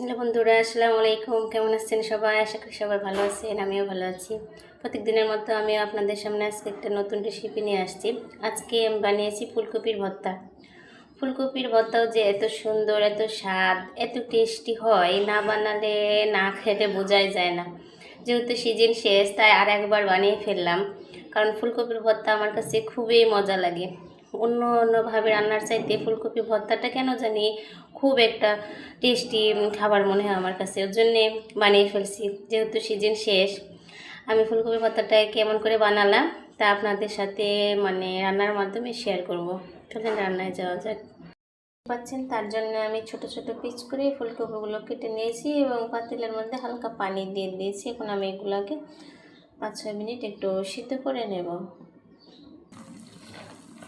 Hello বন্ধুরা, আসসালামু আলাইকুম। কেমন আছেন সবাই? আশা করি সবাই ভালো আছেন, আমিও ভালো আছি। প্রত্যেক দিনের মতো আমিও আপনাদের সামনে আজকে একটা নতুন রেসিপি নিয়ে আসছি। আজকে আমি বানিয়েছি ফুলকপির ভর্তা। ফুলকপির ভর্তাও যে এত সুন্দর, এত স্বাদ, এত টেস্টি হয়, না বানালে না খেতে বোঝাই যায় না। যেহেতু সিজন শেষ, তাই আর একবার বানিয়ে ফেললাম। কারণ ফুলকপির ভর্তা আমার কাছে খুবই মজা লাগে। অন্য অন্যভাবে রান্নার চাইতে ফুলকপি, ভর্তাটা কেন জানি খুব একটা টেস্টি খাবার মনে হয় আমার কাছে। ওর জন্যে বানিয়ে ফেলছি, যেহেতু সিজন শেষ। আমি ফুলকপি, ভর্তাটা কেমন করে বানালাম, তা আপনাদের সাথে মানে রান্নার মাধ্যমে শেয়ার করব। চলেন রান্নায় যাওয়া যাক। পাচ্ছেন, তার জন্য আমি ছোট ছোট পিচ করে ফুলকপিগুলো কেটে নিয়েছি এবং পাতিলের মধ্যে হালকা পানি দিয়ে দিয়েছি। এখন আমি এগুলোকে পাঁচ, ছয় মিনিট একটু সিদ্ধ করে নেব।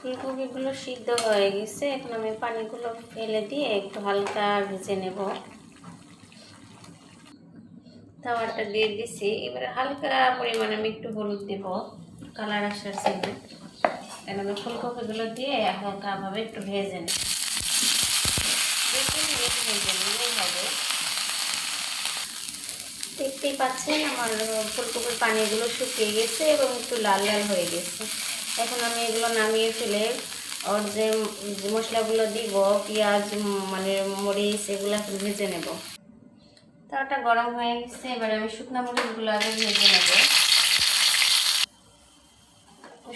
ফুলকপিগুলো সিদ্ধ হয়ে গেছে। এখন আমি পানিগুলো ফেলে দিয়ে একটু হালকা ভেজে নেব। তাওয়াটা দিয়ে দিছি। এবারে হালকা পরিমাণে আমি একটু হলুদ দেব কালার আসার জন্য। কেন আমি ফুলকপিগুলো দিয়ে হালকাভাবে একটু ভেজে নেব। দেখতেই পাচ্ছেন, আমার ফুলকপির পানিগুলো শুকিয়ে গেছে এবং একটু লাল লাল হয়ে গেছে। এখন আমি এগুলো নামিয়ে ফেলে ওর যে মশলাগুলো দিব, পেঁয়াজ মানে মরিচ, এগুলো এখন ভেজে নেব। তাওয়াটা গরম হয়ে গেছে, এবারে আমি শুকনো মরিচগুলো আগে ভেজে নেব।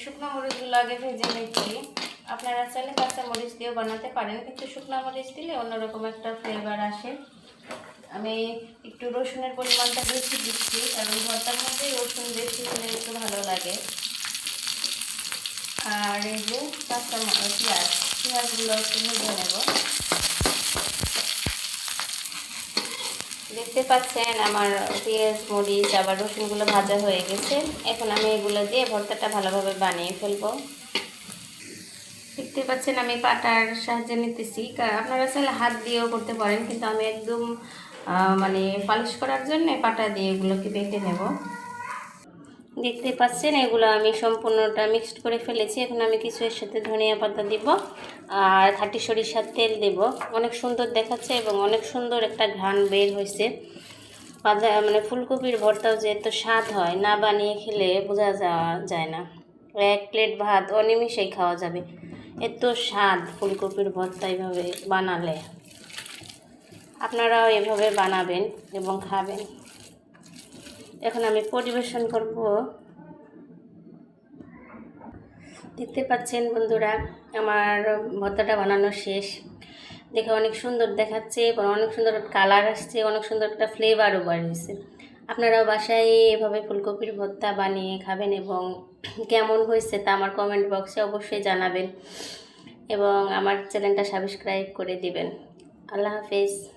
শুকনো মরিচগুলো আগে ভেজে নিচ্ছি। আপনারা চাইলে কাঁচা মরিচ দিয়েও বানাতে পারেন, কিন্তু শুকনো মরিচ দিলে অন্যরকম একটা ফ্লেভার আসে। আমি একটু রসুনের পরিমাণটা বেশি দিচ্ছি, কারণ ভর্তার মধ্যে রসুন বেশি হলে একটু ভালো লাগে। আর এই যে পেঁয়াজ, পেঁয়াজগুলো একটু ভেজে নেব। দেখতে পাচ্ছেন আমার পেঁয়াজ, মরিচ, আবার রসুনগুলো ভাজা হয়ে গেছে। এখন আমি এগুলো দিয়ে ভর্তাটা ভালোভাবে বানিয়ে ফেলব। দেখতে পাচ্ছেন আমি পাটার সাহায্যে নিতেছি। আপনারা চাইলে হাত দিয়েও করতে পারেন, কিন্তু আমি একদম মানে পালিশ করার জন্য পাটা দিয়ে এগুলোকে বেটে নেব। দেখতে পাচ্ছেন, এগুলো আমি সম্পূর্ণটা মিক্সড করে ফেলেছি। এখন আমি কিছু এর সাথে ধনিয়া পাতা দিব আর খাঁটি সরিষার তেল দেব। অনেক সুন্দর দেখাচ্ছে এবং অনেক সুন্দর একটা ঘ্রাণ বের হয়েছে। বাজা মানে ফুলকপির ভর্তাও যে এত স্বাদ হয়, না বানিয়ে খেলে বোঝা যাওয়া যায় না। এক প্লেট ভাত অনিমিষেই খাওয়া যাবে। এত স্বাদ ফুলকপির ভর্তা এইভাবে বানালে। আপনারাও এভাবে বানাবেন এবং খাবেন। এখন আমি পরিবেশন করব। দেখতে পাচ্ছেন বন্ধুরা, আমার ভর্তাটা বানানো শেষ। দেখে অনেক সুন্দর দেখাচ্ছে এবং অনেক সুন্দর কালার আসছে, অনেক সুন্দর একটা ফ্লেভারও বাড়িয়েছে। আপনারাও বাসায় এভাবে ফুলকপির ভর্তা বানিয়ে খাবেন এবং কেমন হয়েছে তা আমার কমেন্ট বক্সে অবশ্যই জানাবেন এবং আমার চ্যানেলটা সাবস্ক্রাইব করে দিবেন। আল্লাহ হাফেজ।